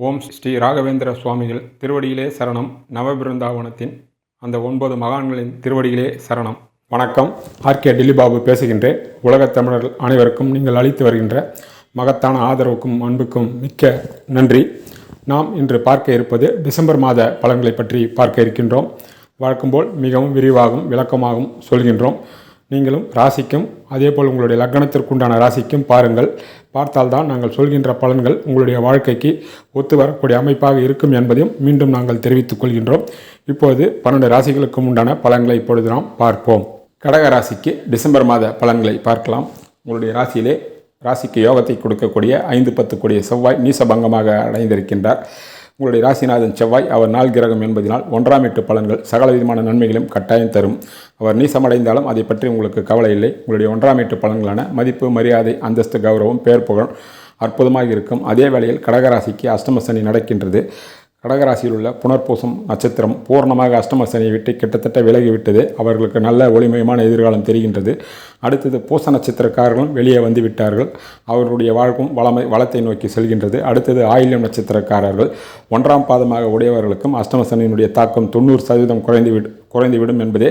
ஓம் ஸ்ரீ ராகவேந்திர சுவாமிகள் திருவடியிலே சரணம். நவபிருந்தாவனத்தின் அந்த ஒன்பது மகான்களின் திருவடியிலே சரணம். வணக்கம். ஆர்கே டில்லிபாபு பேசுகின்றேன். உலகத் தமிழர்கள் அனைவருக்கும் நீங்கள் அளித்து வருகின்ற மகத்தான ஆதரவுக்கும் அன்புக்கும் மிக்க நன்றி. நாம் இன்று பார்க்க இருப்பது டிசம்பர் மாத பலன்களை பற்றி பார்க்க இருக்கின்றோம். வழக்கம்போல் மிகவும் விரிவாகவும் விளக்கமாகவும் சொல்கின்றோம். நீங்களும் ராசிக்கும் அதேபோல் உங்களுடைய லக்னத்திற்குண்டான ராசிக்கும் பாருங்கள். பார்த்தால்தான் நாங்கள் சொல்கின்ற பலன்கள் உங்களுடைய வாழ்க்கைக்கு ஒத்து வரக்கூடிய அமைப்பாக இருக்கும் என்பதையும் மீண்டும் நாங்கள் தெரிவித்துக் கொள்கின்றோம். இப்போது பன்னெண்டு ராசிகளுக்கும் உண்டான பலன்களை இப்பொழுது நாம் பார்ப்போம். கடக ராசிக்கு டிசம்பர் மாத பலன்களை பார்க்கலாம். உங்களுடைய ராசியிலே ராசிக்கு யோகத்தை கொடுக்கக்கூடிய ஐந்து பத்து கூடிய செவ்வாய் நீசபங்கமாக அடைந்திருக்கின்றார். உங்களுடைய ராசிநாதன் செவ்வாய் அவர் நாள் கிரகம் என்பதனால் ஒன்றாம் எட்டு பலன்கள் சகல விதமான நன்மைகளும் கட்டாயம் தரும். அவர் நீசமடைந்தாலும் அதை பற்றி உங்களுக்கு கவலை இல்லை. உங்களுடைய ஒன்றாம் எட்டு பலன்களான மதிப்பு மரியாதை அந்தஸ்து கௌரவம் பேர் புகழ் அற்புதமாக இருக்கும். அதே வேளையில் கடகராசிக்கு அஷ்டம சனி நடக்கின்றது. கடகராசியில் உள்ள புனர்பூசம் நட்சத்திரம் பூர்ணமாக அஷ்டம சனியை விட்டு கிட்டத்தட்ட விலகிவிட்டது. அவர்களுக்கு நல்ல ஒளிமயமான எதிர்காலம் தெரிகின்றது. அடுத்தது பூச நட்சத்திரக்காரர்களும் வெளியே வந்து விட்டார்கள். அவர்களுடைய வாழ்க்கும் வளமை வளத்தை நோக்கி செல்கின்றது. அடுத்தது ஆயில்யம் நட்சத்திரக்காரர்கள். ஒன்றாம் பாதமாக உடையவர்களுக்கும் அஷ்டம சனியினுடைய தாக்கம் தொண்ணூறு சதவீதம் குறைந்து விடு குறைந்துவிடும் என்பதே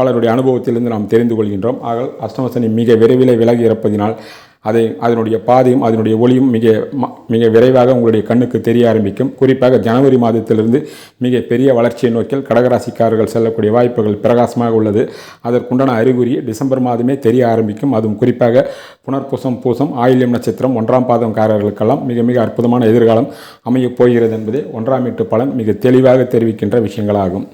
பலருடைய அனுபவத்திலிருந்து நாம் தெரிந்து கொள்கின்றோம். ஆக அஷ்டம சனி மிக விரைவில் விலகி இருப்பதினால் அதை அதனுடைய பாதையும் அதனுடைய ஒளியும் மிக ம- மிக விரைவாக உங்களுடைய கண்ணுக்கு தெரிய ஆரம்பிக்கும். குறிப்பாக ஜனவரி மாதத்திலிருந்து மிக பெரிய வளர்ச்சியை நோக்கில் கடகராசிக்காரர்கள் செல்லக்கூடிய வாய்ப்புகள் பிரகாசமாக உள்ளது. அதற்குண்டான அறிகுறி டிசம்பர் மாதமே தெரிய ஆரம்பிக்கும். அதுவும் குறிப்பாக புனர்பூசம் பூசம் ஆயில்யம் நட்சத்திரம் ஒன்றாம் பாதம்காரர்களுக்கெல்லாம் மிக மிக அற்புதமான எதிர்காலம் அமையப் போகிறது என்பதே ஒன்றாம் எட்டு பலன் மிக தெளிவாக தெரிவிக்கின்ற விஷயங்களாகும்.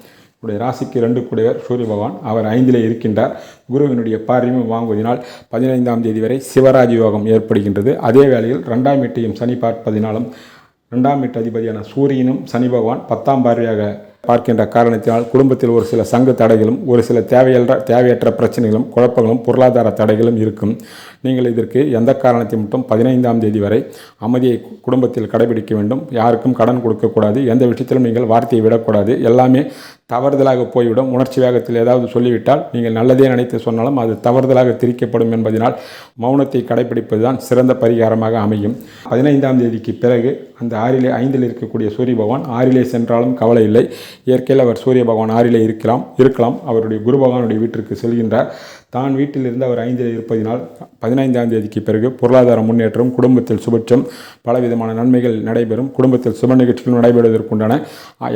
உடைய ராசிக்கு ரெண்டு கூடியவர் சூரிய பகவான் அவர் ஐந்திலே இருக்கின்றார். குருவினுடைய பார்வையும் வாங்குவதனால் பதினைந்தாம் தேதி வரை சிவராஜ் யோகம் ஏற்படுகின்றது. அதே வேளையில் ரெண்டாம் வீட்டையும் சனி பார்ப்பதினாலும் ரெண்டாம் வீட்டு அதிபதியான சூரியனும் சனி பகவான் பத்தாம் பார்வையாக பார்க்கின்ற காரணத்தினால் குடும்பத்தில் ஒரு சில சங்க தடைகளும் ஒரு சில தேவையற்ற தேவையற்ற பிரச்சனைகளும் குழப்பங்களும் பொருளாதார தடைகளும் இருக்கும். நீங்கள் இதற்கு எந்த காரணத்தை மட்டும் பதினைந்தாம் தேதி வரை அமைதியை கு- குடும்பத்தில் கடைபிடிக்க வேண்டும். யாருக்கும் கடன் கொடுக்கக்கூடாது எந்த விஷயத்திலும் நீங்கள் வார்த்தையை விடக்கூடாது. எல்லாமே தவறுதலாக போய்விடும். உணர்ச்சி வேகத்தில் ஏதாவது சொல்லிவிட்டால் நீங்கள் நல்லதே நினைத்து சொன்னாலும் அது தவறுதலாக திரிக்கப்படும் என்பதனால் மௌனத்தை கடைபிடிப்பது தான் சிறந்த பரிகாரமாக அமையும். பதினைந்தாம் தேதிக்கு பிறகு அந்த ஆறிலே ஐந்தில் இருக்கக்கூடிய சூரிய பகவான் ஆறிலே சென்றாலும் கவலை இல்லை. இயற்கையில் அவர் சூரிய பகவான் ஆறிலே இருக்கலாம் இருக்கலாம். அவருடைய குரு பகவானுடைய வீட்டிற்கு செல்கின்றார். தான் வீட்டிலிருந்து அவர் ஐந்தில் இருப்பதினால் பதினைந்தாம் தேதிக்கு பிறகு பொருளாதார முன்னேற்றம் குடும்பத்தில் சுபட்சம் பலவிதமான நன்மைகள் நடைபெறும். குடும்பத்தில் சுப நிகழ்ச்சிகள் நடைபெறுவதற்குண்டான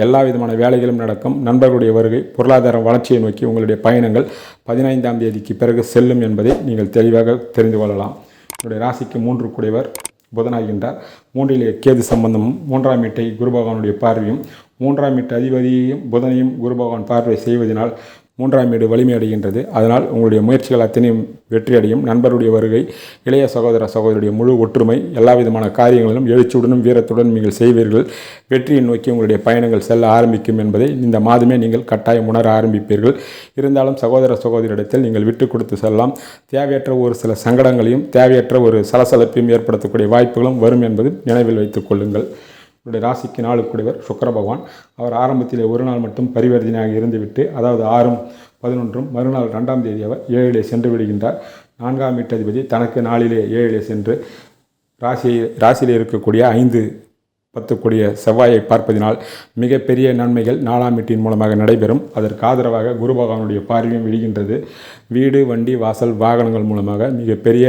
எல்லா விதமான வேலைகளும் நடக்கும். நண்பர்களுடைய வருகை பொருளாதார வளர்ச்சியை நோக்கி உங்களுடைய பயணங்கள் பதினைந்தாம் தேதிக்கு பிறகு செல்லும் என்பதை நீங்கள் தெளிவாக தெரிந்து கொள்ளலாம். என்னுடைய ராசிக்கு மூன்று கூடியவர் புதனாகின்றார். மூன்றிலே கேது சம்பந்தமும் மூன்றாம் வீட்டை குரு பகவானுடைய பார்வையும் மூன்றாம் வீட்டு அதிபதியையும் புதனையும் குரு பகவான் பார்வை செய்வதனால் மூன்றாம் வீடு வலிமையடைகின்றது அதனால் உங்களுடைய முயற்சிகள் அத்தனையும் வெற்றியடையும் நண்பருடைய வருகை இளைய சகோதர சகோதரியுடைய முழு ஒற்றுமை எல்லா விதமான காரியங்களிலும் எழுச்சியுடனும் வீரத்துடன் நீங்கள் செய்வீர்கள். வெற்றியை நோக்கி உங்களுடைய பயணங்கள் செல்ல ஆரம்பிக்கும் என்பதை இந்த மாதமே நீங்கள் கட்டாயம் உணர ஆரம்பிப்பீர்கள். இருந்தாலும் சகோதர சகோதரியிடத்தில் நீங்கள் விட்டு கொடுத்து செல்லலாம். தேவையற்ற ஒரு சில சங்கடங்களையும் தேவையற்ற ஒரு சலசலப்பையும் ஏற்படுத்தக்கூடிய வாய்ப்புகளும் வரும் என்பது நினைவில் வைத்துக் கொள்ளுங்கள். உங்களுடைய ராசிக்கு நாளுக்குடையவர் சுக்கர பகவான். அவர் ஆரம்பத்திலே ஒரு நாள் மட்டும் பரிவர்த்தனையாக இருந்துவிட்டு அதாவது ஆறும் பதினொன்றும் மறுநாள் ரெண்டாம் தேதி அவர் ஏழிலே சென்று விடுகின்றார். நான்காம் வீட்டதிபதி தனக்கு நாளிலே ஏழிலே சென்று ராசியை ராசியில் இருக்கக்கூடிய ஐந்து பத்துக்குடிய செவ்வாயை பார்ப்பதினால் மிகப்பெரிய நன்மைகள் நாலாம் வீட்டின் மூலமாக நடைபெறும். அதற்கு ஆதரவாக குரு பகவானுடைய பார்வையும் விடுகின்றது வீடு வண்டி வாசல் வாகனங்கள் மூலமாக மிகப்பெரிய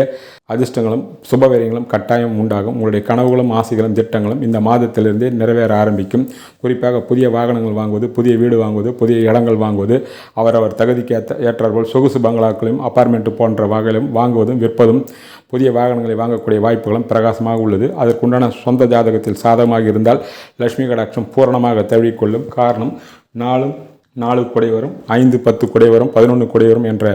அதிர்ஷ்டங்களும் சுபவீரியங்களும் கட்டாயம் உண்டாகும். உங்களுடைய கனவுகளும் ஆசைகளும் திட்டங்களும் இந்த மாதத்திலிருந்தே நிறைவேற ஆரம்பிக்கும். குறிப்பாக புதிய வாகனங்கள் வாங்குவது புதிய வீடு வாங்குவது புதிய இடங்கள் வாங்குவது அவரவர் தகுதிக்கு ஏற்ற ஏற்றாற்போல் சொகுசு பங்களாக்களையும் அப்பார்ட்மெண்ட் போன்ற வகையிலும் வாங்குவதும் விற்பதும் புதிய வாகனங்களை வாங்கக்கூடிய வாய்ப்புகளும் பிரகாசமாக உள்ளது. அதற்குண்டான சொந்த ஜாதகத்தில் சாதகமாக இருந்தால் லட்சுமி கடாட்சம் பூரணமாக தழுவிக்கொள்ளும். காரணம் நாளும் நாலு குடைவரும் ஐந்து பத்து குடைவரும் பதினொன்று குடைவரும் என்ற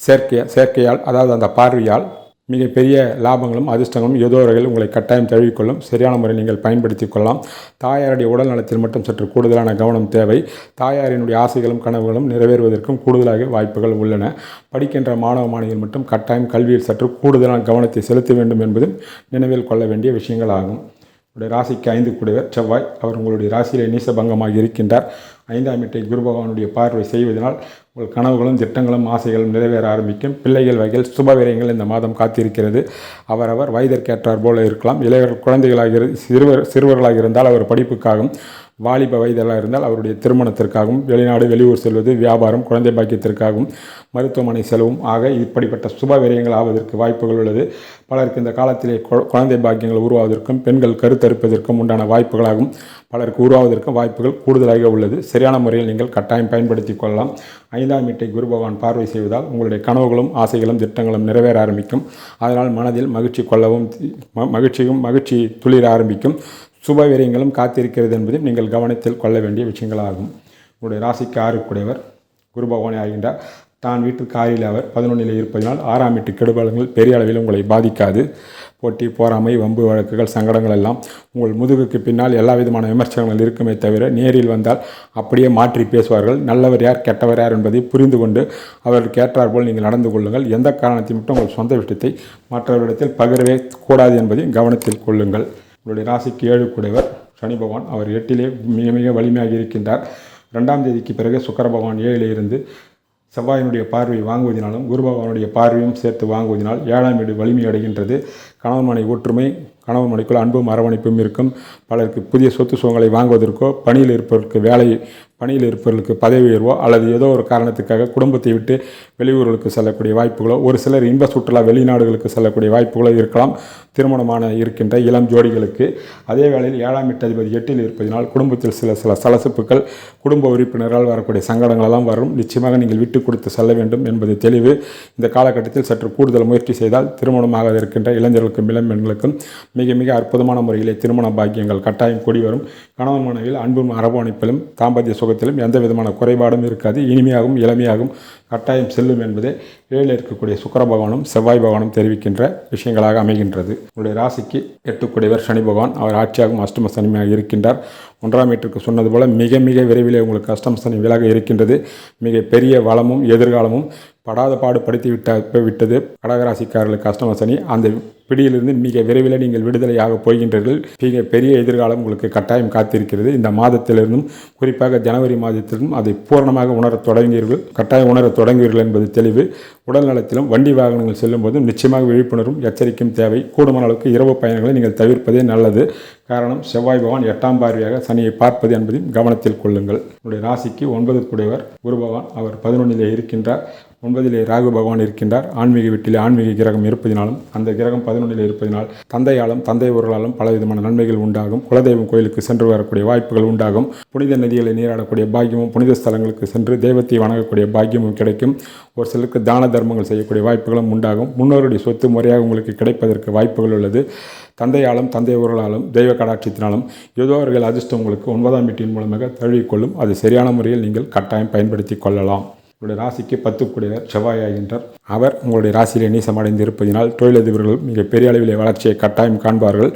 சேர்க்கை சேர்க்கையால் அதாவது அந்த பார்வையால் மிகப்பெரிய லாபங்களும் அதிர்ஷ்டங்களும் ஏதோ வரையில் வகையில் உங்களை கட்டாயம் தழுவிக்கொள்ளும். சரியான முறை நீங்கள் பயன்படுத்திக் கொள்ளலாம். தாயாருடைய உடல் நலத்தில் மட்டும் சற்று கூடுதலான கவனம் தேவை. தாயாரினுடைய ஆசைகளும் கனவுகளும் நிறைவேறுவதற்கும் கூடுதலாக வாய்ப்புகள் உள்ளன. படிக்கின்ற மாணவ மாணவிகள் மட்டும் கட்டாயம் கல்வியில் சற்று கூடுதலான கவனத்தை செலுத்த வேண்டும் என்பதும் நினைவில் கொள்ள வேண்டிய விஷயங்கள் ஆகும். உங்களுடைய ராசிக்கு ஐந்து கூடியவர் செவ்வாய் அவர் உங்களுடைய ராசியிலே நீசபங்கமாக இருக்கின்றார். ஐந்தாம் வீட்டை குரு பகவானுடைய பார்வை செய்வதனால் உங்கள் கனவுகளும் திட்டங்களும் ஆசைகளும் நிறைவேற ஆரம்பிக்கும். பிள்ளைகள் வகையில் சுபவிரயங்கள் இந்த மாதம் காத்திருக்கிறது. அவரவர் வயதிற்கேற்றார் போல இருக்கலாம். இளையவர் குழந்தைகளாக இரு சிறுவர் சிறுவர்களாக இருந்தால் அவர் படிப்புக்காகவும் வாலிப வயதெல்லாம் இருந்தால் அவருடைய திருமணத்திற்காகவும் வெளிநாடு வெளியூர் செல்வது வியாபாரம் குழந்தை பாக்கியத்திற்காகவும் மருத்துவமனை செலவும். ஆக இப்படிப்பட்ட சுப விரயங்கள் ஆவதற்கு வாய்ப்புகள் உள்ளது. பலருக்கு இந்த காலத்திலே கு- குழந்தை பாக்கியங்கள் உருவாவதற்கும் பெண்கள் கருத்தரிப்பதற்கும் உண்டான வாய்ப்புகளாகும் பலருக்கு உருவாவதற்கும் வாய்ப்புகள் கூடுதலாக உள்ளது. சரியான முறையில் நீங்கள் கட்டாயம் பயன்படுத்தி கொள்ளலாம். ஐந்தாம் வீட்டை குரு பகவான் பார்வை செய்வதால் உங்களுடைய கனவுகளும் ஆசைகளும் திட்டங்களும் நிறைவேற ஆரம்பிக்கும். அதனால் மனதில் மகிழ்ச்சி கொள்ளவும் ம- மகிழ்ச்சியும் மகிழ்ச்சி துளிர ஆரம்பிக்கும். சுப விரயங்களும் காத்திருக்கிறது என்பதையும் நீங்கள் கவனத்தில் கொள்ள வேண்டிய விஷயங்களாகும். உங்களுடைய ராசிக்கு ஆறுக்குடையவர் குரு பகவானே ஆகின்றார். தான் வீட்டு ஆறில் அவர் பதினொன்றில் இருப்பதனால் ஆறாம் வீட்டு கெடுபலங்கள் பெரிய அளவில் உங்களை பாதிக்காது. போட்டி போராமை வம்பு வழக்குகள் சங்கடங்கள் எல்லாம் உங்கள் முதுகுக்கு பின்னால் எல்லா விதமான விமர்சனங்கள் இருக்குமே தவிர நேரில் வந்தால் அப்படியே மாற்றி பேசுவார்கள். நல்லவர் யார் கெட்டவர் யார் என்பதை புரிந்து கொண்டு அவருக்கு ஏற்றாற்போல் நீங்கள் நடந்து கொள்ளுங்கள். எந்த காரணத்தை மட்டும் உங்கள் சொந்த விஷயத்தை மற்றவர்களிடத்தில் பகிரவே கூடாது என்பதையும் கவனத்தில் கொள்ளுங்கள். உங்களுடைய ராசிக்கு ஏழு கூடையவர் சனி பகவான் அவர் எட்டிலே மிக மிக வலிமையாக இருக்கின்றார். ரெண்டாம் தேதிக்கு பிறகு சுக்கர பகவான் ஏழிலே இருந்து செவ்வாயினுடைய பார்வை வாங்குவதினாலும் குரு பகவானுடைய பார்வையும் சேர்த்து வாங்குவதினால் ஏழாம் வீடு வலிமை அடைகின்றது. கணவன் மனை ஒற்றுமை கணவன் மனைக்குள் அன்பும் அரவணைப்பும் இருக்கும். பலருக்கு புதிய சொத்து சுகங்களை வாங்குவதற்கோ பணியில் இருப்பவருக்கு வேலை பணியில் இருப்பவர்களுக்கு பதவி உயர்வோ அல்லது ஏதோ ஒரு காரணத்துக்காக குடும்பத்தை விட்டு வெளியூர்களுக்கு செல்லக்கூடிய வாய்ப்புகளோ ஒரு சிலர் இன்ப சுற்றுலா வெளிநாடுகளுக்கு செல்லக்கூடிய வாய்ப்புகளோ இருக்கலாம். திருமணமான இருக்கின்ற இளம் ஜோடிகளுக்கு அதே வேளையில் ஏழாம் எட்டு அதிபதி எட்டில் இருப்பதினால் குடும்பத்தில் சில சில சலசப்புகள் குடும்ப உறுப்பினரால் வரக்கூடிய சங்கடங்களெல்லாம் வரும். நிச்சயமாக நீங்கள் விட்டு கொடுத்து செல்ல வேண்டும் என்பது தெளிவு. இந்த காலகட்டத்தில் சற்று கூடுதல் முயற்சி செய்தால் திருமணமாக இருக்கின்ற இளைஞர்களுக்கும் இளம் பெண்களுக்கும் மிக மிக அற்புதமான முறையிலே திருமண பாக்கியங்கள் கட்டாயம் கூடி வரும். கணவன் மனைவியில் அன்பும் அரவணைப்பிலும் தாம்பத்திய சுகத்திலும் எந்த விதமான குறைபாடும் இருக்காது. இனிமையாகவும் இளமையாகவும் கட்டாயம் செல்லும் என்பதே ஏழில் இருக்கக்கூடிய சுக்கர பகவானும் செவ்வாய் பகவானும் தெரிவிக்கின்ற விஷயங்களாக அமைகின்றது. உங்களுடைய ராசிக்கு எட்டுக்குடையவர் சனி பகவான். அவர் ஆட்சியாகவும் அஷ்டம சனியாக இருக்கின்றார். ஒன்றாம் வீட்டிற்கு சொன்னது போல மிக மிக விரைவிலே உங்களுக்கு அஷ்டம சனி விலக இருக்கின்றது. மிக பெரிய வளமும் எதிர்காலமும் படாத பாடு படுத்தி விட்ட விட்டது கடகராசிக்காரர்களுக்கு அஷ்டம சனி அந்த பிடியிலிருந்து மிக விரைவில் நீங்கள் விடுதலையாக போகின்றீர்கள். மிக பெரிய எதிர்காலம் உங்களுக்கு கட்டாயம் காத்திருக்கிறது. இந்த மாதத்திலிருந்தும் குறிப்பாக ஜனவரி மாதத்திலும் அதை பூரணமாக உணரத் தொடங்குவீர்கள் கட்டாயம் உணரத் தொடங்குவீர்கள் என்பது தெளிவு. உடல் நலத்திலும் வண்டி வாகனங்கள் செல்லும் போதும் நிச்சயமாக விழிப்புணர்வும் எச்சரிக்கையும் தேவை. கூடுமான அளவுக்கு இரவு பயணங்களை நீங்கள் தவிர்ப்பதே நல்லது. காரணம் செவ்வாய் பகவான் எட்டாம் பார்வையாக சனியை பார்ப்பது என்பதையும் கவனத்தில் கொள்ளுங்கள். உங்களுடைய ராசிக்கு ஒன்பது குடைவர் குரு பகவான் அவர் பதினொன்றிலே இருக்கின்றார். ஒன்பதிலே ராகு பகவான் இருக்கின்றார். ஆன்மீக வீட்டிலே ஆன்மீக கிரகம் இருப்பதினாலும் அந்த கிரகம் பதினொன்றிலே இருப்பதினால் தந்தையாலும் தந்தை ஊர்களாலும் பலவிதமான நன்மைகள் உண்டாகும். குலதெய்வம் கோயிலுக்கு சென்று வரக்கூடிய வாய்ப்புகள் உண்டாகும். புனித நதிகளை நீராடக்கூடிய பாக்கியமும் புனித ஸ்தலங்களுக்கு சென்று தெய்வத்தை வணங்கக்கூடிய பாக்கியமும் கிடைக்கும். ஒரு சிலருக்கு தான தர்மங்கள் செய்யக்கூடிய வாய்ப்புகளும் உண்டாகும். முன்னோருடைய சொத்து முறையாக உங்களுக்கு கிடைப்பதற்கு வாய்ப்புகள் உள்ளது. தந்தையாலும் தந்தை ஊர்களாலும் தெய்வ கடாட்சியத்தினாலும் ஏதோ அவர்கள் அதிர்ஷ்டம் உங்களுக்கு ஒன்பதாம் வீட்டின் மூலமாக தழுவிக்கொள்ளும். அது சரியான முறையில் நீங்கள் கட்டாயம் பயன்படுத்தி கொள்ளலாம். உங்களுடைய ராசிக்கு பத்துக்குடையவர் செவ்வாயாகின்றார். அவர் உங்களுடைய ராசியிலே நீசமடைந்து இருப்பதினால் தொழிலதிபர்கள் மிக பெரிய அளவிலே வளர்ச்சியை கட்டாயம் காண்பார்கள்.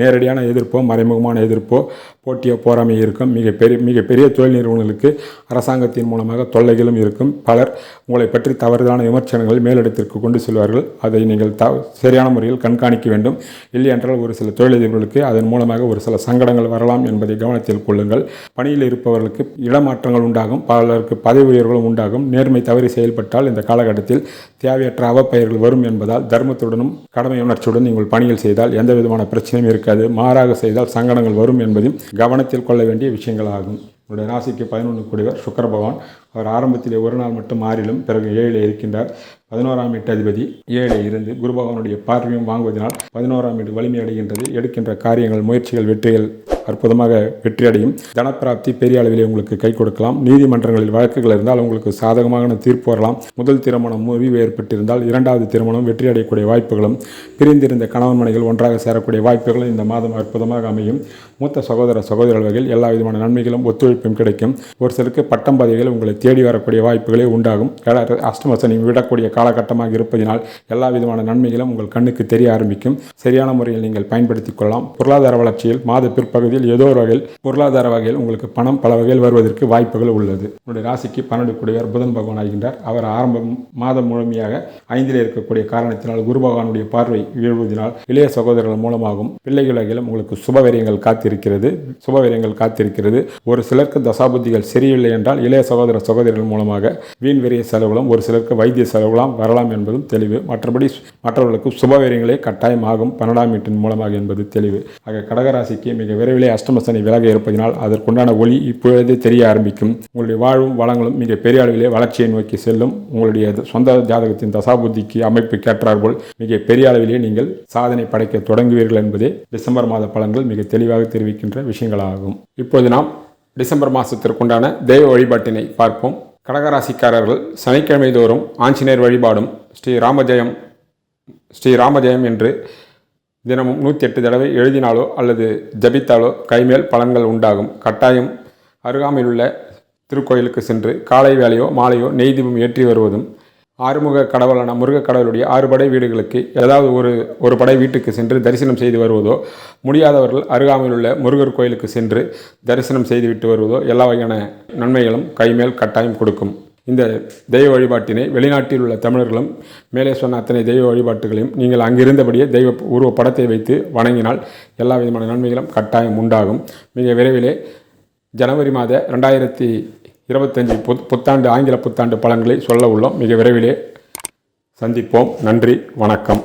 நேரடியான எதிர்ப்போ மறைமுகமான எதிர்ப்போ போட்டியோ போராமை இருக்கும். மிக பெரிய மிக பெரிய தொழில் நிறுவனங்களுக்கு அரசாங்கத்தின் மூலமாக தொல்லைகளும் இருக்கும். பலர் உங்களை பற்றி தவறுதான விமர்சனங்கள் மேலிடத்திற்கு கொண்டு செல்வார்கள். அதை நீங்கள் த சரியான முறையில் கண்காணிக்க வேண்டும். இல்லை என்றால் ஒரு சில தொழிலதிபர்களுக்கு அதன் மூலமாக ஒரு சில சங்கடங்கள் வரலாம் என்பதை கவனத்தில் கொள்ளுங்கள். பணியில் இருப்பவர்களுக்கு இடமாற்றங்கள் உண்டாகும். பலருக்கு பதவி உயர்வுகளும் உண்டாகும். நேர்மை தவறி செயல்பட்டால் இந்த காலகட்டத்தில் தேவையற்ற அவப்பெயர்கள் வரும் என்பதால் தர்மத்துடனும் கடமை உணர்ச்சியுடன் நீங்கள் பணியில் செய்தால் எந்த விதமான பிரச்சனையும் இருக்காது. மாறாக செய்தால் சங்கடங்கள் வரும் என்பதையும் கவனத்தில் கொள்ள வேண்டிய விஷயங்களாகும். உங்களுடைய ராசிக்கு பதினொன்று கூடியவர் சுக்கர பகவான். அவர் ஆரம்பத்திலே ஒரு நாள் மட்டும் மாறிலும் பிறகு ஏழில் இருக்கின்றார். பதினோராம் வீட்டு அதிபதி ஏழை இருந்து குருபகவனுடைய பார்வையும் வாங்குவதனால் பதினோராம் வீடு வலிமை அடைகின்றது. எடுக்கின்ற காரியங்கள் முயற்சிகள் வெற்றிகள் அற்புதமாக வெற்றியடையும் தனப்பிராப்தி பெரிய அளவிலே உங்களுக்கு கை கொடுக்கலாம். நீதிமன்றங்களில் வழக்குகள் இருந்தால் உங்களுக்கு சாதகமான தீர்ப்பு வரலாம். முதல் திருமணம் முறிவு ஏற்பட்டிருந்தால் இரண்டாவது திருமணம் வெற்றி அடையக்கூடிய வாய்ப்புகளும் பிரிந்திருந்த கணவன் மனைகள் ஒன்றாக சேரக்கூடிய வாய்ப்புகளும் இந்த மாதம் அற்புதமாக அமையும். மூத்த சகோதர சகோதரர் வகையில் எல்லா விதமான நன்மைகளும் ஒத்துழைப்பும் கிடைக்கும். ஒரு சிலருக்கு பட்டம் பதவிகள் உங்களை தேடி வரக்கூடிய வாய்ப்புகளே உண்டாகும். ஏழாவது அஷ்டமசனி விடக்கூடிய காலகட்டமாக இருப்பதினால் எல்லா விதமான நன்மைகளும் உங்கள் கண்ணுக்கு தெரிய ஆரம்பிக்கும். சரியான முறையில் நீங்கள் பயன்படுத்திக் கொள்ளலாம். பொருளாதார வளர்ச்சியில் மாத பிற்பகுதியில் ஏதோ ஒரு வகையில் பொருளாதார வகையில் உங்களுக்கு பணம் பல வகையில் வருவதற்கு வாய்ப்புகள் உள்ளது. உங்களுடைய ராசிக்கு பன்னெண்டு கூடியவர் புதன் பகவான் ஆகின்றார். அவர் ஆரம்பம் மாதம் முழுமையாக ஐந்தில் இருக்கக்கூடிய காரணத்தினால் குரு பகவானுடைய பார்வை வீழ்வதனால் இளைய சகோதரர்கள் மூலமாகவும் பிள்ளைகள் உங்களுக்கு சுபவரியங்கள் காத்திருக்கிறது. சுபவரியங்கள் காத்திருக்கிறது. ஒரு சிலருக்கு தசாபுத்திகள் சரியில்லை என்றால் இளைய சகோதர சகோதரிகள் மூலமாக வீண் விரிய செலவுகளும் ஒரு சிலருக்கு வைத்திய செலவுகளாம் வரலாம் என்பதும் தெளிவு. மற்றபடி மற்றவர்களுக்கு சுபவரியங்களே கட்டாயம் ஆகும் பன்னெண்டாம் வீட்டின் மூலமாக என்பது தெளிவு. ஆக கடகராசிக்கு மிக விரைவிலே அஷ்டமசனி விலக இருப்பதனால் அதற்குண்டான ஒளி இப்பொழுதே தெரிய ஆரம்பிக்கும். உங்களுடைய வாழ்வும் வளங்களும் மிக பெரிய அளவிலே வளர்ச்சியை நோக்கி செல்லும். உங்களுடைய சொந்த ஜாதகத்தின் தசாபுத்திக்கு அமைப்பு கேட்டார்போல் மிக பெரிய அளவிலே நீங்கள் சாதனை படைக்க தொடங்குவீர்கள் என்பதே டிசம்பர் மாத பலன்கள் மிக தெளிவாக தெரிவிக்கின்ற விஷயங்களாகும். இப்போது நாம் டிசம்பர் மாதத்திற்குண்டான தெய்வ வழிபாட்டினை பார்ப்போம். கடகராசிக்காரர்கள் சனிக்கிழமை தோறும் ஆஞ்சநேயர் வழிபாடும் ஸ்ரீ ராமஜெயம் ஸ்ரீ ராமஜெயம் என்று தினமும் நூற்றி எட்டு தடவை எழுதினாலோ அல்லது ஜபித்தாலோ கைமேல் பலன்கள் உண்டாகும். கட்டாயம் அருகாமையிலுள்ள திருக்கோயிலுக்கு சென்று காலை வேலையோ மாலையோ நெய் தீபம் ஏற்றி வருவதும் ஆறுமுக கடவுளான முருகக் கடவுளுடைய ஆறு படை வீடுகளுக்கு ஏதாவது ஒரு ஒரு படை வீட்டுக்கு சென்று தரிசனம் செய்து வருவதோ முடியாதவர்கள் அருகாமையில் உள்ள முருகர் கோயிலுக்கு சென்று தரிசனம் செய்துவிட்டு வருவதோ எல்லா வகையான நன்மைகளும் கைமேல் கட்டாயம் கொடுக்கும். இந்த தெய்வ வழிபாட்டினை வெளிநாட்டில் உள்ள தமிழர்களும் மேலே சொன்ன அத்தனை தெய்வ வழிபாட்டுகளையும் நீங்கள் அங்கிருந்தபடியே தெய்வ உருவ படத்தை வைத்து வணங்கினால் எல்லா விதமான நன்மைகளும் கட்டாயம் உண்டாகும். மிக விரைவிலே ஜனவரி மாத ரெண்டாயிரத்தி இருபத்தஞ்சி புத் புத்தாண்டு ஆங்கில புத்தாண்டு பலன்களை சொல்ல உள்ளோம். மிக விரைவிலே சந்திப்போம். நன்றி. வணக்கம்.